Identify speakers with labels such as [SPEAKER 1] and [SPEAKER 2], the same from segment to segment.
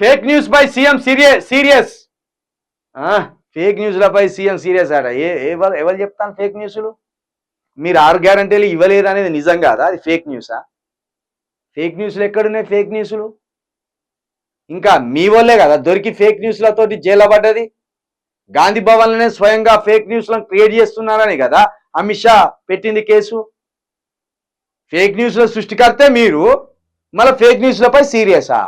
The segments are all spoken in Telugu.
[SPEAKER 1] ఫేక్ న్యూస్ పై సీఎం సీరియస్ సీరియస్ ఫేక్ న్యూస్లపై సీఎం సీరియస్ ఆడ. ఏ ఎవరు ఎవరు చెప్తాను ఫేక్ న్యూస్లు మీరు ఆరు గ్యారంటీలు ఇవ్వలేదు అనేది నిజం కాదా? అది ఫేక్ న్యూసా ఫేక్ న్యూస్లు ఎక్కడున్నాయి ఫేక్ న్యూస్లు ఇంకా మీ వల్లే కదా దొరికి ఫేక్ న్యూస్లతోటి జైలు పడ్డది. గాంధీ భవన్లోనే స్వయంగా ఫేక్ న్యూస్లను క్రియేట్ చేస్తున్నారని కదా అమిత్ షా పెట్టింది కేసు. ఫేక్ న్యూస్ల సృష్టికర్తే మీరు మళ్ళీ ఫేక్ న్యూస్లపై సీరియసా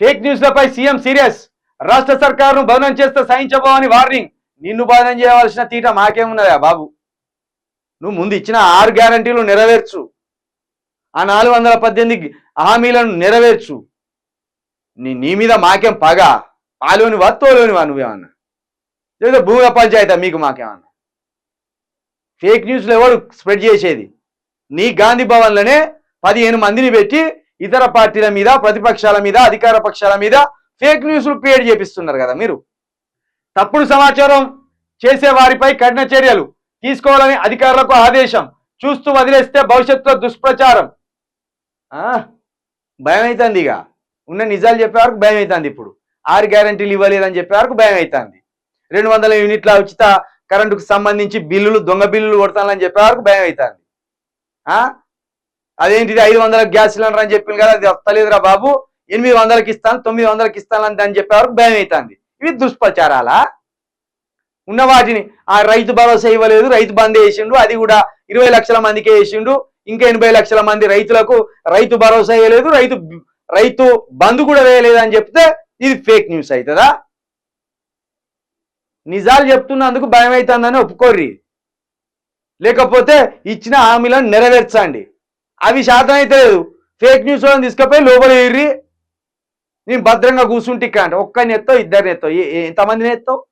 [SPEAKER 1] ఫేక్ న్యూస్లపై సీఎం సీరియస్. రాష్ట్ర సర్కారును భవనం చేస్తే సహించబోమని వార్నింగ్. నిన్ను భవనం చేయవలసిన తీట మాకేమున్నదా బాబు? నువ్వు ముందు ఇచ్చిన ఆరు గ్యారంటీలు నెరవేర్చు. ఆ నాలుగు వందల పద్దెనిమిది హామీలను నెరవేర్చు. నీ నీ మీద మాకేం పగ? పాలోనివా తోలోనివా నువ్వేమన్నా? లేదా భూమి పంచాయతీ మీకు మాకేమన్నా? ఫేక్ న్యూస్లో ఎవడు స్ప్రెడ్ చేసేది? నీ గాంధీ భవన్లోనే పదిహేను మందిని పెట్టి ఇతర పార్టీల మీద ప్రతిపక్షాల మీద అధికార పక్షాల మీద ఫేక్ న్యూస్లు క్రియేట్ చేపిస్తున్నారు కదా మీరు. తప్పుడు సమాచారం చేసే వారిపై కఠిన చర్యలు తీసుకోవాలని అధికారులకు ఆదేశం. చూస్తూ వదిలేస్తే భవిష్యత్తులో దుష్ప్రచారం. ఆ, భయం అవుతుంది ఇక. ఉన్న నిజాలు చెప్పే వరకు భయం అవుతుంది ఇప్పుడు. ఆరు గ్యారంటీలు ఇవ్వలేదని చెప్పే వరకు భయం అవుతుంది రెండు వందల యూనిట్ల ఉచిత కరెంటుకు సంబంధించి బిల్లులు దొంగ బిల్లులు కొడతానని చెప్పే వరకు భయం అవుతుంది ఆ? అదేంటిది ఐదు వందల గ్యాస్ సిలిండర్ అని చెప్పింది కదా అది వస్తలేదురా బాబు. ఎనిమిది వందలకి ఇస్తాను తొమ్మిది వందలకి ఇస్తాను అని చెప్పే వరకు భయం అవుతుంది ఇవి దుష్ప్రచారాలా? ఉన్న వాటిని ఆ రైతు భరోసా ఇవ్వలేదు రైతు బంద్ వేసిండు అది కూడా ఇరవై లక్షల మందికే వేసిండు ఇంకా ఎనభై లక్షల మంది రైతులకు రైతు భరోసా వేయలేదు రైతు రైతు బంద్ కూడా వేయలేదు అని చెప్తే ఇది ఫేక్ న్యూస్ అవుతుందా నిజాలు చెప్తున్నందుకు భయం అవుతుందని ఒప్పుకోర్రి. లేకపోతే ఇచ్చిన హామీలను నెరవేర్చండి. అవి శాతం అయితే లేదు. ఫేక్ న్యూస్ వాళ్ళని తీసుకుపోయి లోపల ఎర్రి నేను భద్రంగా కూర్చుంటే ఇక్కడ అంటే ఒక్కరిని ఎత్తావు ఇద్దరిని ఎత్తావు. ఏ- ఏ- ఎంతమందిని ఎత్తావు?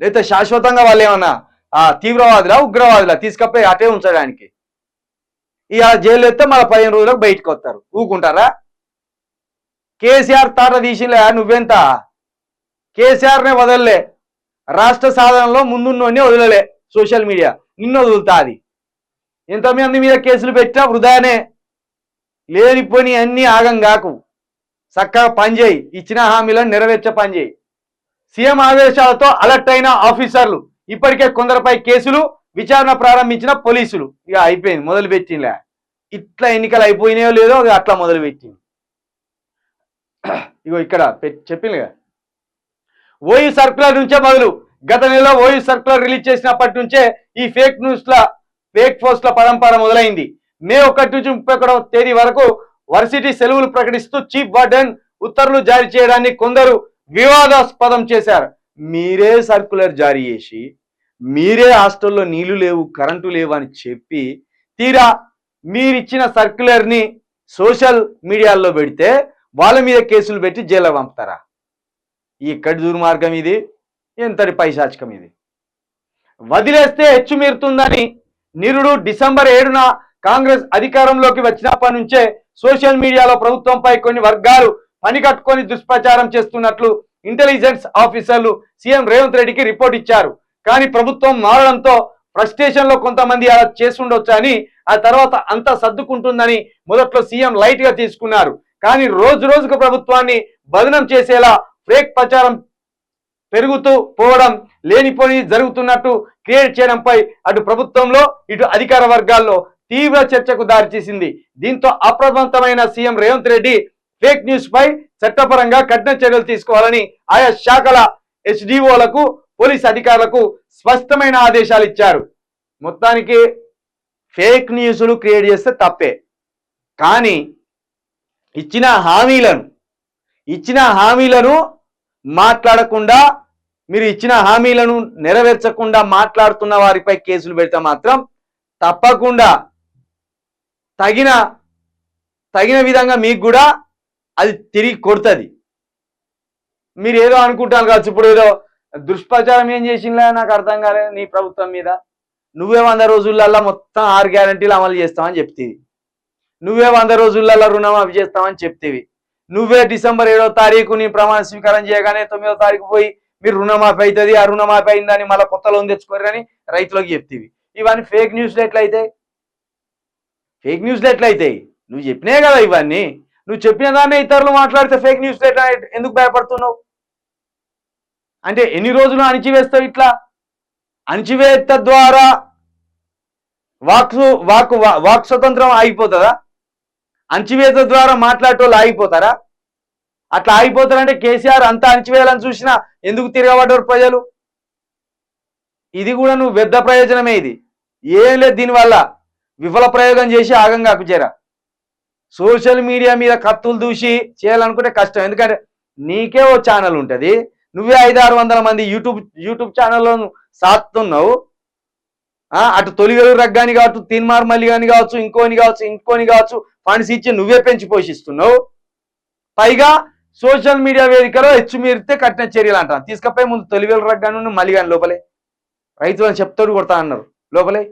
[SPEAKER 1] లేకపోతే శాశ్వతంగా వాళ్ళు ఏమన్నా ఆ తీవ్రవాదులా ఉగ్రవాదులా తీసుకపోయి అటే ఉంచడానికి? ఇక జైలు ఎత్తే మళ్ళీ పదిహేను రోజులకు బయటకు వస్తారు. ఊకుంటారా కేసీఆర్ తాట తీసిలే నువ్వెంత? కేసీఆర్నే వదలలే. రాష్ట్ర సాధనలో ముందున్నోనే వదలలే సోషల్ మీడియా. నిన్ను వదులుతా అది ఎంతమంది మీద కేసులు పెట్టినా వృధానే. లేనిపోని అన్ని ఆగం కాకు. చక్కగా పనిచేయి ఇచ్చిన హామీలను నెరవేర్చే పనిచేయి సీఎం ఆదేశాలతో అలర్ట్ అయిన ఆఫీసర్లు. ఇప్పటికే కొందరిపై కేసులు విచారణ ప్రారంభించిన పోలీసులు. ఇక అయిపోయింది మొదలుపెట్టిందిలే ఇట్లా ఎన్నికలు అయిపోయినాయో లేదో అట్లా మొదలు పెట్టింది. ఇగో ఇక్కడ చెప్పింది కదా. ఓయూ సర్కులర్ నుంచే మొదలు. గత నెలలో ఓయూ సర్కులర్ రిలీజ్ చేసినప్పటి నుంచే ఈ ఫేక్ న్యూస్ల వేక్ ఫోర్స్ల పరంపర మొదలైంది. మే ఒకటి నుంచి ముప్పై ఒకటవ తేదీ వరకు వర్సిటీ సెలవులు ప్రకటిస్తూ చీఫ్ వార్డెన్ ఉత్తర్వులు జారీ చేయడాన్ని కొందరు వివాదాస్పదం చేశారు. మీరే సర్కులర్ జారీ చేసి మీరే హాస్టల్లో నీళ్ళు లేవు కరెంటు లేవు అని చెప్పి తీరా మీరిచ్చిన సర్క్యులర్ని సోషల్ మీడియాల్లో పెడితే వాళ్ళ మీద కేసులు పెట్టి జైల్లో పంపుతారా? ఇక్కడి దుర్మార్గం ఇది ఎంతటి పైశాచికం ఇది? వదిలేస్తే హెచ్చు మీరుతుందని నిరుడు డిసెంబర్ ఏడున కాంగ్రెస్ అధికారంలోకి వచ్చినప్పటి నుంచే సోషల్ మీడియాలో ప్రభుత్వంపై కొన్ని వర్గాలు పని కట్టుకొని దుష్ప్రచారం చేస్తున్నట్లు ఇంటెలిజెన్స్ ఆఫీసర్లు సీఎం రేవంత్ రెడ్డికి రిపోర్ట్ ఇచ్చారు. కానీ ప్రభుత్వం మారడంతో ఫ్రస్ట్రేషన్లో కొంతమంది అలా చేస్తుండొచ్చు అని ఆ తర్వాత అంతా సర్దుకుంటుందని మొదట్లో సీఎం లైట్గా తీసుకున్నారు. కానీ రోజు రోజుకు ప్రభుత్వాన్ని బదనం చేసేలా ఫేక్ ప్రచారం పెరుగుతూ పోవడం లేనిపోని జరుగుతున్నట్టు క్రియేట్ చేయడంపై అటు ప్రభుత్వంలో ఇటు అధికార వర్గాల్లో తీవ్ర చర్చకు దారితీసింది దీంతో అప్రమత్తమైన CM Revanth Reddy fake news పై చట్టపరంగా కఠిన చర్యలు తీసుకోవాలని ఆయా శాఖల హెచ్డిఓలకు పోలీస్ అధికారులకు స్పష్టమైన ఆదేశాలు ఇచ్చారు. మొత్తానికి ఫేక్ న్యూస్లు క్రియేట్ చేస్తే తప్పే. కానీ ఇచ్చిన హామీలను ఇచ్చిన హామీలను మాట్లాడకుండా మీరు ఇచ్చిన హామీలను నెరవేర్చకుండా మాట్లాడుతున్న వారిపై కేసులు పెడితే మాత్రం తప్పకుండా తగిన తగిన విధంగా మీకు కూడా అది తిరిగి కొడుతుంది. మీరు ఏదో అనుకుంటారు కావచ్చు. ఇప్పుడు ఏదో దుష్ప్రచారం ఏం చేసిందా నాకు అర్థం కాలేదు నీ ప్రభుత్వం మీద. నువ్వే వంద రోజులల్లా మొత్తం ఆరు గ్యారంటీలు అమలు చేస్తామని చెప్తేవి. నువ్వే వంద రోజులల్లా అవి చేస్తామని చెప్తేవి. నువ్వే డిసెంబర్ ఏడో తారీఖు నీ ప్రమాణ స్వీకారం చేయగానే తొమ్మిదో తారీఖు పోయి మీరు రుణమాఫీ అవుతుంది ఆ రుణమాఫీ అయిందని మళ్ళీ కొత్త లోన్ తెచ్చుకోరని రైతులకు చెప్తీవి. ఇవన్నీ ఫేక్ న్యూస్లు ఎట్లయితాయి? ఫేక్ న్యూస్లు ఎట్లయితాయి? నువ్వు చెప్పినే కదా ఇవన్నీ. నువ్వు చెప్పిన దాన్నే ఇతరులు మాట్లాడితే ఫేక్ న్యూస్ ఎట్లా ఎందుకు భయపడుతున్నావు? అంటే ఎన్ని రోజులు అణిచివేస్తావు ఇట్లా? అణిచివేత ద్వారా వాక్ వాక్ వాక్ స్వతంత్రం ఆగిపోతుందా అణచివేత ద్వారా మాట్లాడేటోళ్ళు ఆగిపోతారా? అట్లా ఆగిపోతారంటే కేసీఆర్ అంతా అణిచివేయాలని చూసినా ఎందుకు తిరగబడ్డారు ప్రజలు? ఇది కూడా నువ్వు పెద్ద ప్రయోజనమే ఇది. ఏం లేదు దీనివల్ల. విఫల ప్రయోగం చేసి ఆగం కాకుచేరా సోషల్ మీడియా మీద కత్తులు దూసి చేయాలనుకుంటే కష్టం. ఎందుకంటే నీకే ఓ ఛానల్ ఉంటుంది. నువ్వే ఐదు ఆరు వందల మంది యూట్యూబ్ యూట్యూబ్ ఛానల్లో సాత్తున్నావు. అటు తొలిగలు రగ్గాని కావచ్చు తిన్మార్ మల్లి కానీ కావచ్చు ఇంకోని కావచ్చు ఇంకోని కావచ్చు ఫండ్స్ ఇచ్చి నువ్వే పెంచి పోషిస్తున్నావు. పైగా సోషల్ మీడియా వేదికలో హెచ్చు మీరితే కఠిన చర్యలు అంటాను తీసుకపోయి ముందు తొలివేలు రగ్గాను మళ్ళీ కానీ లోపలే. రైతులు అని చెప్తాడు కొడతా అన్నారు. లోపలే.